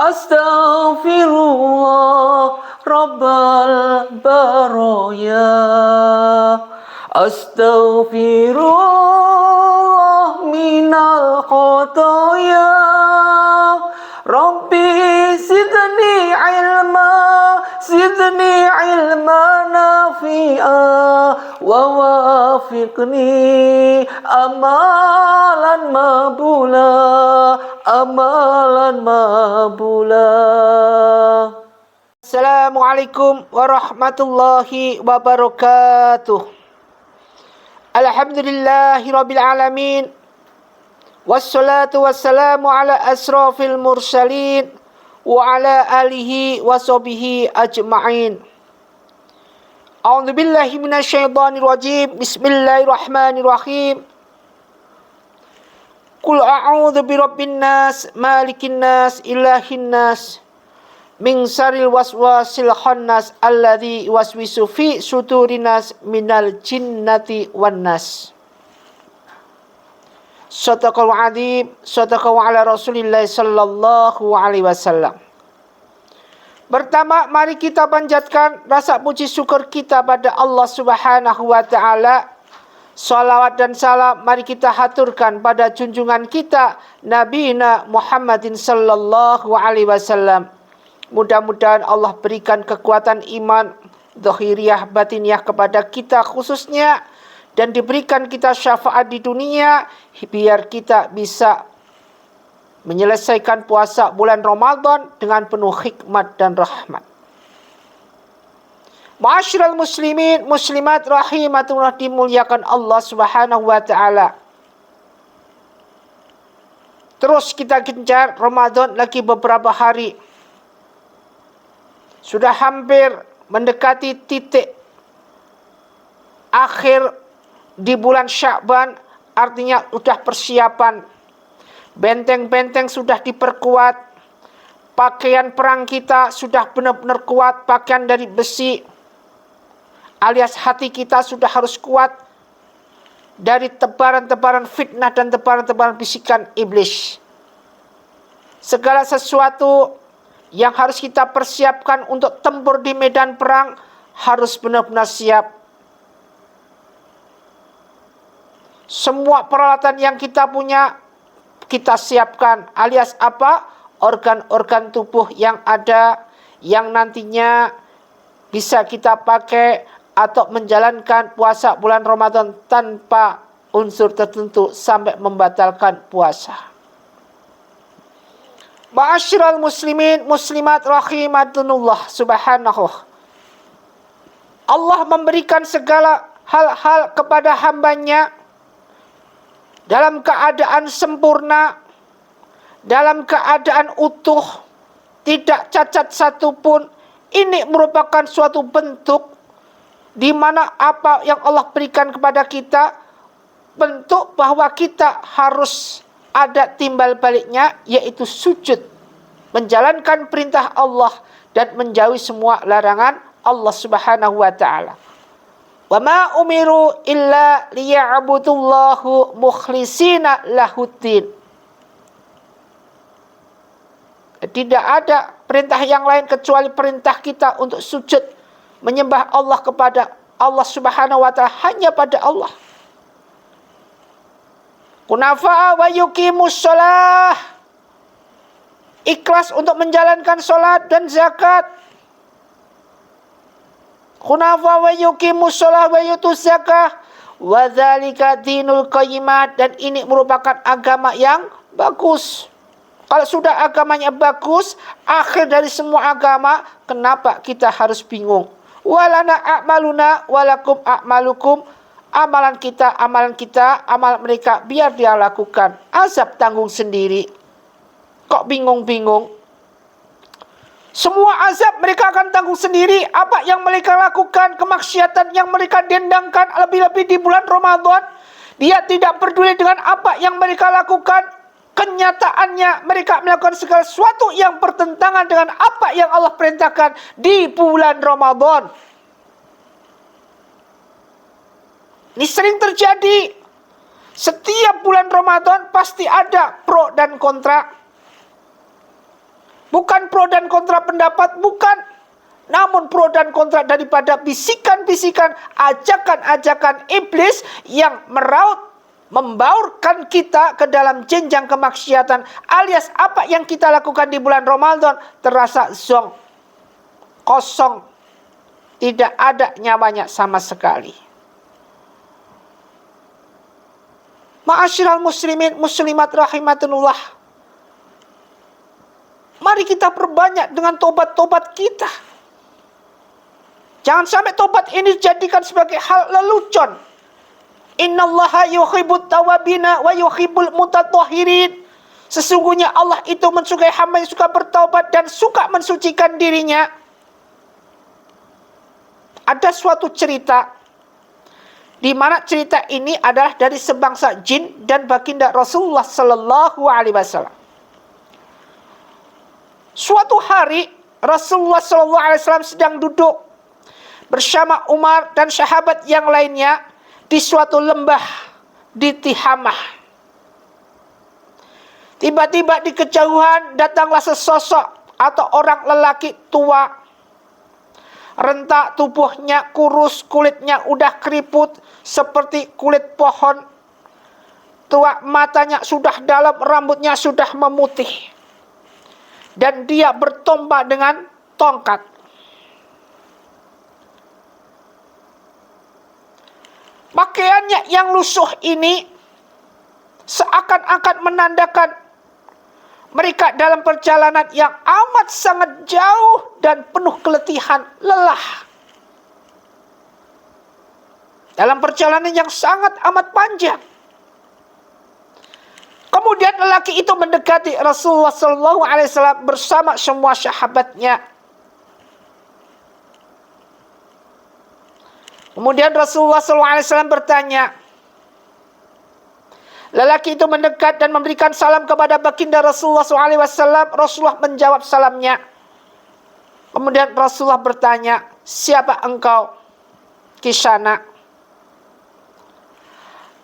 Astaghfirullah Rabbal baraya. Astaghfirullah minal khotoya. Rabbi zidni ilma Zidni ilma nafi'a. Wa wafiqni amalan mabula Amalan mabula Assalamualaikum warahmatullahi wabarakatuh Alhamdulillahi rabbil alamin Wassalatu wassalamu ala asrafil mursalin wa ala alihi wa sahbihi ajma'in. A'udzu billahi minasyaitonir rajim. Bismillahirrahmanirrahim. Qul a'udzu birabbin nas, malikin nas, ilahin nas. Min saril waswasil khannas alladzi waswisu fi sudurinas minal jinnati wan nas. Sadaqal adib, sadaqal ala Rasulillah sallallahu alaihi wasallam. Pertama, mari kita panjatkan rasa puji syukur kita pada Allah Subhanahu wa taala. Salawat dan salam mari kita haturkan pada junjungan kita Nabi Muhammadin sallallahu alaihi wasallam. Mudah-mudahan Allah berikan kekuatan iman, zahiriyah, batiniah kepada kita khususnya dan diberikan kita syafaat di dunia biar kita bisa menyelesaikan puasa bulan Ramadan dengan penuh hikmat dan rahmat. Ma'asyiral muslimin muslimat rahimatullah dimuliakan Allah Subhanahu wa taala. Terus kita gencar Ramadan lagi beberapa hari. Sudah hampir mendekati titik akhir di bulan Syakban artinya sudah persiapan benteng-benteng sudah diperkuat pakaian perang kita sudah benar-benar kuat pakaian dari besi alias hati kita sudah harus kuat dari tebaran-tebaran fitnah dan tebaran-tebaran bisikan iblis segala sesuatu yang harus kita persiapkan untuk tempur di medan perang harus benar-benar siap Semua peralatan yang kita punya kita siapkan alias apa? Organ-organ tubuh yang ada yang nantinya bisa kita pakai atau menjalankan puasa bulan Ramadan tanpa unsur tertentu sampai membatalkan puasa. Ma'asyiral muslimin muslimat rahimatunullah subhanahu. Allah memberikan segala hal-hal kepada hambanya dalam keadaan sempurna, dalam keadaan utuh, tidak cacat satupun. Ini merupakan suatu bentuk di mana apa yang Allah berikan kepada kita bentuk bahwa kita harus ada timbal baliknya yaitu sujud menjalankan perintah Allah dan menjauhi semua larangan Allah Subhanahu wa taala. Wa ma umiru illa liya'budullahu mukhlisina lahuddin. Tidak ada perintah yang lain kecuali perintah kita untuk sujud menyembah Allah kepada Allah Subhanahu wa taala hanya pada Allah. Kunafa wa yuqimus shalah. Ikhlas untuk menjalankan salat dan zakat Khunafa wa yuqimus shalah wa yutuz zakah wa dzalika dinul qayyimat dan ini merupakan agama yang bagus. Kalau sudah agamanya bagus, akhir dari semua agama, kenapa kita harus bingung? Walana a'maluna walakum a'malukum. Amalan kita, amalan kita, amalan mereka biar dia lakukan. Azab tanggung sendiri. Kok bingung-bingung? Semua azab mereka akan tanggung sendiri. Apa yang mereka lakukan, kemaksiatan yang mereka dendangkan lebih-lebih di bulan Ramadan. Dia tidak peduli dengan apa yang mereka lakukan. Kenyataannya mereka melakukan segala sesuatu yang bertentangan dengan apa yang Allah perintahkan di bulan Ramadan. Ini sering terjadi. Setiap bulan Ramadan pasti ada pro dan kontra. Bukan pro dan kontra pendapat, bukan. Namun pro dan kontra daripada bisikan-bisikan, ajakan-ajakan iblis yang meraut membaurkan kita ke dalam jenjang kemaksiatan alias apa yang kita lakukan di bulan Ramadan terasa zong kosong tidak ada nyawanya sama sekali Ma'asyiral muslimin muslimat rahimatullah Mari kita perbanyak dengan tobat-tobat kita. Jangan sampai tobat ini dijadikan sebagai hal lelucon. Innallaha yuhibbut tawabina wa yuhibbul mutatahhirin. Sesungguhnya Allah itu mensukai hamba yang suka bertaubat dan suka mensucikan dirinya. Ada suatu cerita di mana cerita ini adalah dari sebangsa jin dan baginda Rasulullah sallallahu alaihi wasallam. Suatu hari Rasulullah SAW sedang duduk bersama Umar dan sahabat yang lainnya di suatu lembah di Tihamah. Tiba-tiba di kejauhan datanglah sesosok atau orang lelaki tua. Rentak tubuhnya kurus, kulitnya udah keriput seperti kulit pohon. Tua matanya sudah dalam, rambutnya sudah memutih dan dia bertombak dengan tongkat. Pakaiannya yang lusuh ini seakan-akan menandakan mereka dalam perjalanan yang amat sangat jauh dan penuh keletihan, lelah. Dalam perjalanan yang sangat amat panjang. Kemudian lelaki itu mendekati Rasulullah Wasallam bersama semua sahabatnya. Kemudian Rasulullah Wasallam bertanya, Lelaki itu mendekat dan memberikan salam kepada baginda Rasulullah SAW. Rasulullah menjawab salamnya. Kemudian Rasulullah bertanya, siapa engkau? Kisana.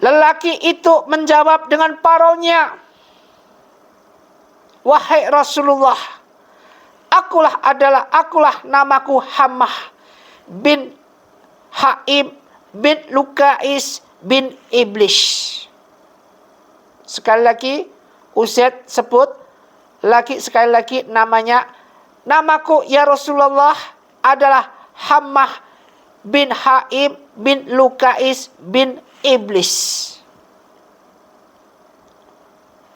Lelaki itu menjawab dengan parolnya. Wahai Rasulullah, akulah adalah akulah namaku Hamah bin Haim bin Lukais bin Iblis. Sekali lagi, Usaid sebut lagi sekali lagi namanya namaku ya Rasulullah adalah Hamah bin Haim bin Lukais bin iblis.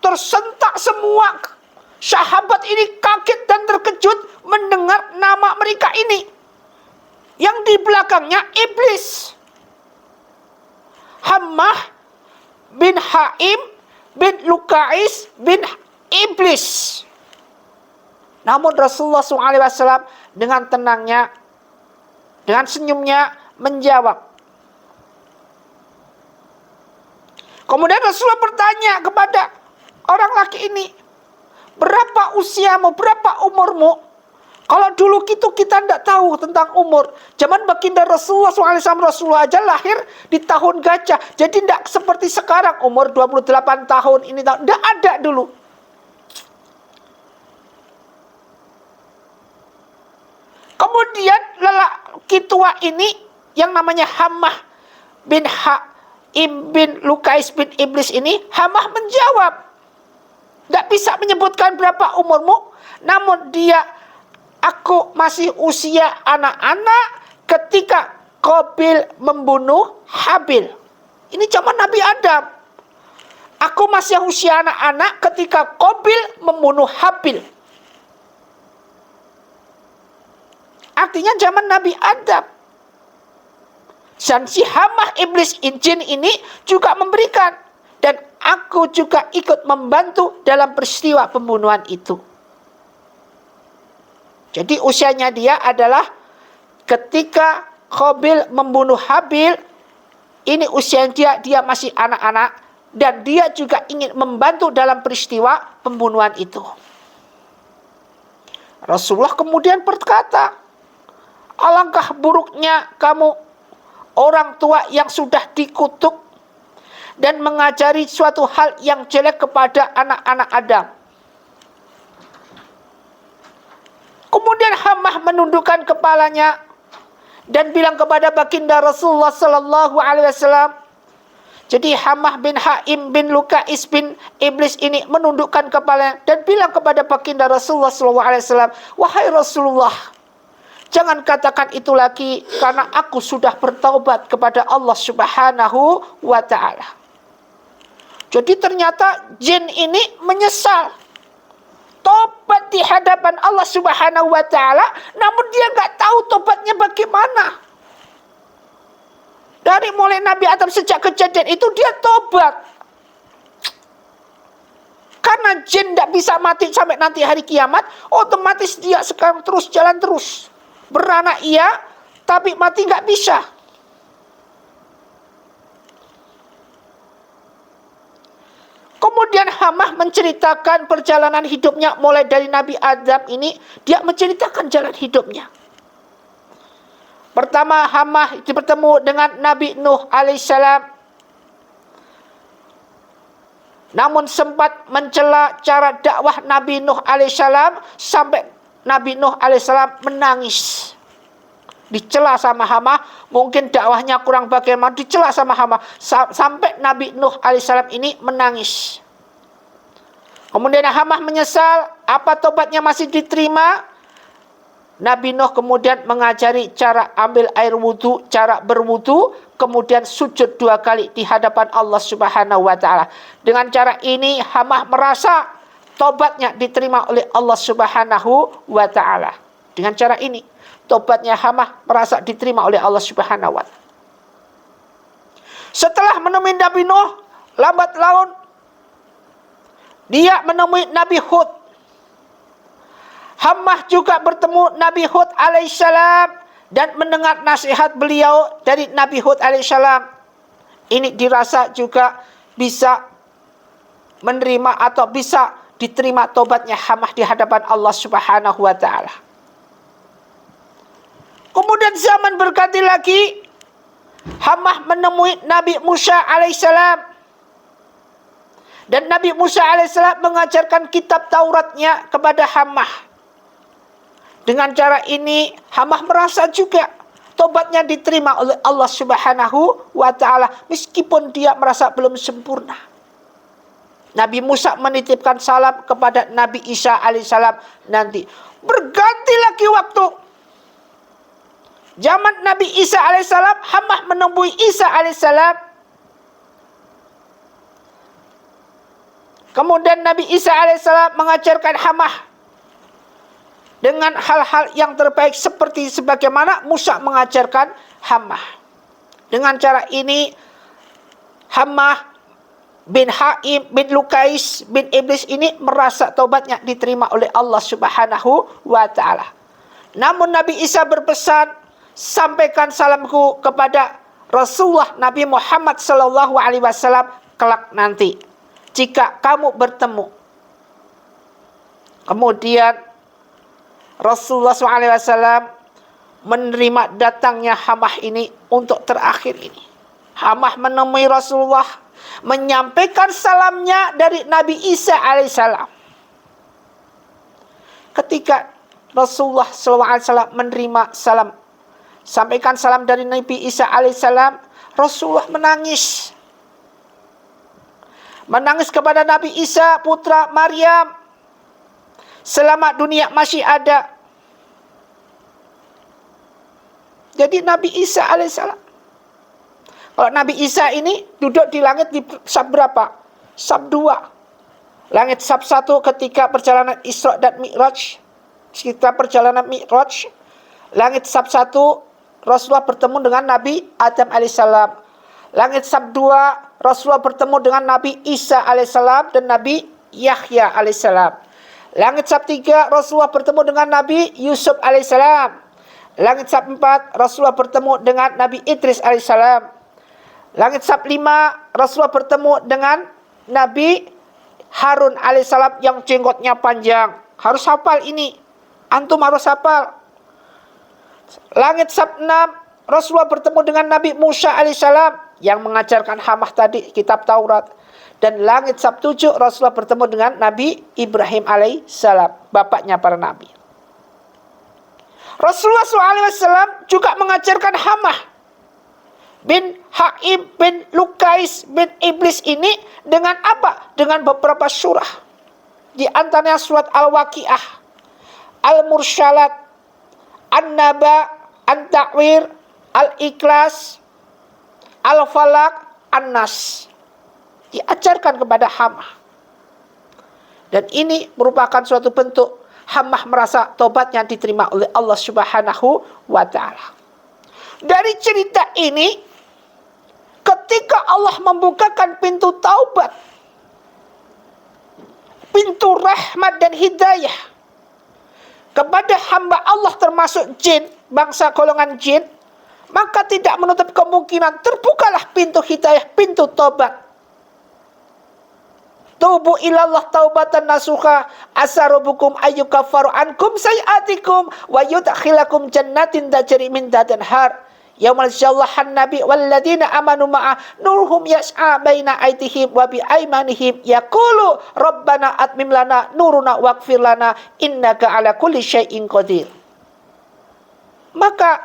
Tersentak semua sahabat ini kaget dan terkejut mendengar nama mereka ini. Yang di belakangnya iblis. Hammah bin Haim bin Lukais bin Iblis. Namun Rasulullah SAW dengan tenangnya, dengan senyumnya menjawab, Kemudian Rasulullah bertanya kepada orang laki ini, berapa usiamu, berapa umurmu? Kalau dulu itu kita tidak tahu tentang umur. Zaman baginda Rasulullah SAW, Rasulullah aja lahir di tahun gajah. Jadi tidak seperti sekarang, umur 28 tahun, ini. Tidak ada dulu. Kemudian lelaki tua ini yang namanya Hamah bin Ha bin Lukais bin Iblis ini Hamah menjawab tidak bisa menyebutkan berapa umurmu namun dia aku masih usia anak-anak ketika Qabil membunuh Habil ini zaman Nabi Adam aku masih usia anak-anak ketika Qabil membunuh Habil artinya zaman Nabi Adam dan Hamah iblis jin ini juga memberikan. Dan aku juga ikut membantu dalam peristiwa pembunuhan itu. Jadi usianya dia adalah ketika Khobil membunuh Habil, ini usia dia, dia masih anak-anak, dan dia juga ingin membantu dalam peristiwa pembunuhan itu. Rasulullah kemudian berkata, alangkah buruknya kamu orang tua yang sudah dikutuk dan mengajari suatu hal yang jelek kepada anak-anak Adam. Kemudian Hamah menundukkan kepalanya dan bilang kepada baginda Rasulullah sallallahu alaihi wasallam jadi Hamah bin Haim bin Lukais bin Iblis ini menundukkan kepalanya dan bilang kepada baginda Rasulullah sallallahu alaihi wasallam, "Wahai Rasulullah, jangan katakan itu lagi karena aku sudah bertaubat kepada Allah Subhanahu wa taala." Jadi ternyata jin ini menyesal tobat di hadapan Allah Subhanahu wa taala, namun dia nggak tahu tobatnya bagaimana. Dari mulai Nabi Adam sejak kejadian itu dia tobat. Karena jin tidak bisa mati sampai nanti hari kiamat, otomatis dia sekarang terus jalan terus. Beranak iya, tapi mati nggak bisa. Kemudian Hamah menceritakan perjalanan hidupnya mulai dari Nabi Adam ini, dia menceritakan jalan hidupnya. Pertama Hamah bertemu dengan Nabi Nuh alaihissalam. Namun sempat mencela cara dakwah Nabi Nuh alaihissalam sampai Nabi Nuh alaihissalam menangis dicela sama Hama, mungkin dakwahnya kurang bagaimana, dicela sama Hama sampai Nabi Nuh alaihissalam ini menangis. Kemudian Hamah menyesal, apa tobatnya masih diterima? Nabi Nuh kemudian mengajari cara ambil air wudhu, cara berwudhu, kemudian sujud dua kali di hadapan Allah Subhanahu wa taala. Dengan cara ini Hamah merasa tobatnya diterima oleh Allah Subhanahu wa taala. Dengan cara ini tobatnya Hamah merasa diterima oleh Allah Subhanahu wa. Setelah menemui Nabi Nuh, lambat laun dia menemui Nabi Hud. Hamah juga bertemu Nabi Hud alaihissalam dan mendengar nasihat beliau dari Nabi Hud alaihissalam. Ini dirasa juga bisa menerima atau bisa diterima tobatnya Hamah di hadapan Allah Subhanahu wa taala. Kemudian zaman berganti lagi. Hamah menemui Nabi Musa alaihissalam. Dan Nabi Musa alaihissalam mengajarkan kitab Tauratnya kepada Hamah. Dengan cara ini Hamah merasa juga tobatnya diterima oleh Allah Subhanahu wa taala meskipun dia merasa belum sempurna. Nabi Musa menitipkan salam kepada Nabi Isa alaihissalam nanti. Berganti lagi waktu Zaman Nabi Isa alaihissalam, Hamah menemui Isa alaihissalam. Kemudian Nabi Isa alaihissalam mengajarkan Hamah dengan hal-hal yang terbaik seperti sebagaimana Musa mengajarkan Hamah. Dengan cara ini Hamah bin Haim bin Lukais bin Iblis ini merasa taubatnya diterima oleh Allah Subhanahu wa taala. Namun Nabi Isa berpesan sampaikan salamku kepada Rasulullah Nabi Muhammad sallallahu alaihi wasallam kelak nanti jika kamu bertemu. Kemudian Rasulullah SAW menerima datangnya Hamah ini untuk terakhir ini. Hamah menemui Rasulullah menyampaikan salamnya dari Nabi Isa alaihissalam. Ketika Rasulullah SAW menerima salam sampaikan salam dari Nabi Isa alaihissalam, Rasulullah menangis. Menangis kepada Nabi Isa putra Maryam. Selama dunia masih ada. Jadi Nabi Isa alaihissalam. Kalau Nabi Isa ini duduk di langit di sab berapa? Sab dua. Langit sab satu ketika perjalanan Isra dan Mi'raj. Kita perjalanan Mi'raj. Langit sab satu Rasulullah bertemu dengan Nabi Adam alaihissalam. Langit sab dua, Rasulullah bertemu dengan Nabi Isa alaihissalam dan Nabi Yahya alaihissalam. Langit sab tiga, Rasulullah bertemu dengan Nabi Yusuf alaihissalam. Langit sab empat, Rasulullah bertemu dengan Nabi Idris alaihissalam. Langit sab lima, Rasulullah bertemu dengan Nabi Harun alaihissalam yang jenggotnya panjang. Harus hafal ini. Antum harus hafal. Langit sab 6 Rasulullah bertemu dengan Nabi Musa alaihissalam yang mengajarkan Hamah tadi kitab Taurat dan langit sab 7 Rasulullah bertemu dengan Nabi Ibrahim alaihissalam bapaknya para nabi. Rasulullah SAW juga mengajarkan Hamah bin Haim bin Lukais bin Iblis ini dengan apa? Dengan beberapa surah. Di antaranya surat Al-Waqiah, Al-Mursyalat, An-Naba, An-Ta'wir, Al-Ikhlas, Al-Falak, An-Nas. Diajarkan kepada Hamah. Dan ini merupakan suatu bentuk Hamah merasa tobatnya diterima oleh Allah Subhanahu wa taala. Dari cerita ini ketika Allah membukakan pintu taubat pintu rahmat dan hidayah kepada hamba Allah termasuk jin, bangsa golongan jin, maka tidak menutup kemungkinan terbukalah pintu hidayah, pintu tobat. Tubu ilallah taubatan nasuha asarubukum ayyukafaru ankum sayyatikum wa yudkhilakum jannatin tajri min dan har Yaumal jallahan nabi walladina amanu ma'a nurhum yas'a baina aitihim wa bi aimanihim yaqulu rabbana atmim lana nuruna waghfir lana innaka ala kulli syai'in qadir. Maka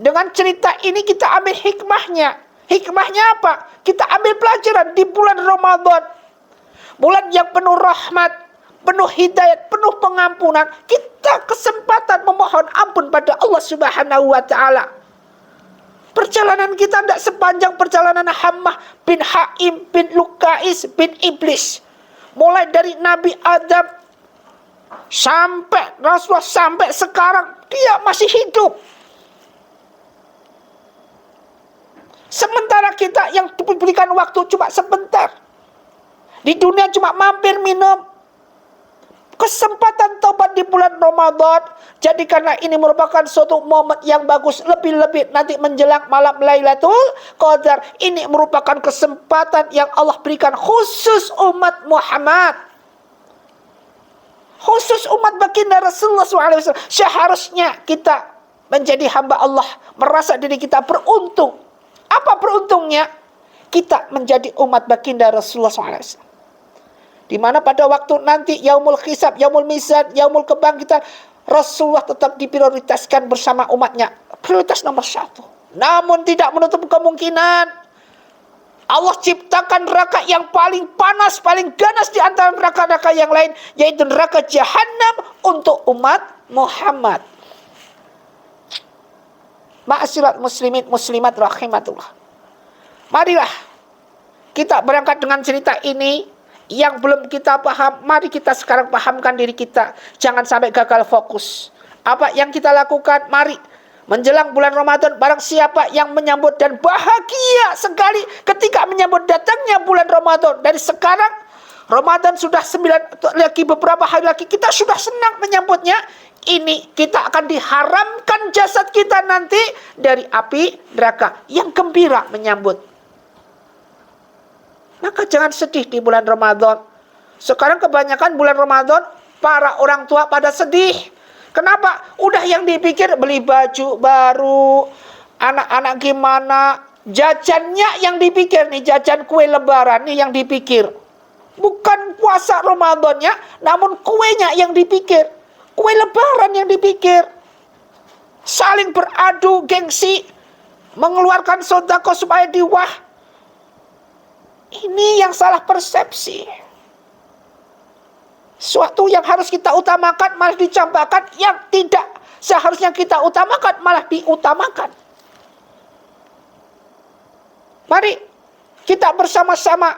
dengan cerita ini kita ambil hikmahnya. Hikmahnya apa? Kita ambil pelajaran di bulan Ramadan. Bulan yang penuh rahmat, penuh hidayat, penuh pengampunan. Kita kesempatan memohon ampun pada Allah Subhanahu wa taala. Perjalanan kita tidak sepanjang perjalanan Hammah bin Haim bin Lukais bin Iblis. Mulai dari Nabi Adam sampai Rasulullah sampai sekarang dia masih hidup. Sementara kita yang diberikan waktu cuma sebentar. Di dunia cuma mampir minum, kesempatan taubat di bulan Ramadan. Jadi karena ini merupakan suatu momen yang bagus lebih-lebih nanti menjelang malam Lailatul Qadar. Ini merupakan kesempatan yang Allah berikan khusus umat Muhammad. Khusus umat baginda Rasulullah SAW. Seharusnya kita menjadi hamba Allah. Merasa diri kita beruntung. Apa beruntungnya? Kita menjadi umat baginda Rasulullah SAW. Di mana pada waktu nanti yaumul hisab, yaumul mizan, yaumul kebangkitan, Rasulullah tetap diprioritaskan bersama umatnya. Prioritas nomor satu. Namun tidak menutup kemungkinan Allah ciptakan neraka yang paling panas, paling ganas di antara neraka-neraka yang lain, yaitu neraka jahanam untuk umat Muhammad. Ma'asyirat muslimin muslimat rahimatullah. Marilah kita berangkat dengan cerita ini yang belum kita paham, mari kita sekarang pahamkan diri kita. Jangan sampai gagal fokus. Apa yang kita lakukan, mari. Menjelang bulan Ramadan barang siapa yang menyambut dan bahagia sekali ketika menyambut datangnya bulan Ramadan. Dari sekarang Ramadan sudah sembilan lagi beberapa hari lagi kita sudah senang menyambutnya. Ini kita akan diharamkan jasad kita nanti dari api neraka. Yang gembira menyambut maka jangan sedih di bulan Ramadan. Sekarang kebanyakan bulan Ramadan para orang tua pada sedih. Kenapa? Udah yang dipikir beli baju baru, anak-anak gimana, jajannya yang dipikir nih, jajan kue lebaran nih yang dipikir. Bukan puasa Ramadannya, namun kuenya yang dipikir. Kue lebaran yang dipikir. Saling beradu gengsi, mengeluarkan sodako supaya diwah ini yang salah persepsi. Suatu yang harus kita utamakan malah dicampakkan, yang tidak seharusnya kita utamakan malah diutamakan. Mari kita bersama-sama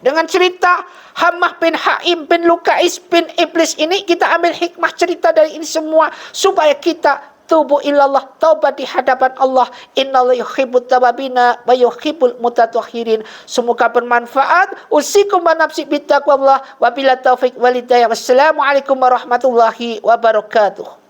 dengan cerita Hamah bin Haim bin Lukais bin Iblis ini kita ambil hikmah cerita dari ini semua supaya kita tubu ilallah taubat di hadapan Allah. Innallaha yuhibbut tawabina wa yuhibbul mutatahhirin. Semoga bermanfaat. Usikum wa nafsi bittaqwallah. Wa bila taufik walidayah wassalamu alaikum warahmatullahi wabarakatuh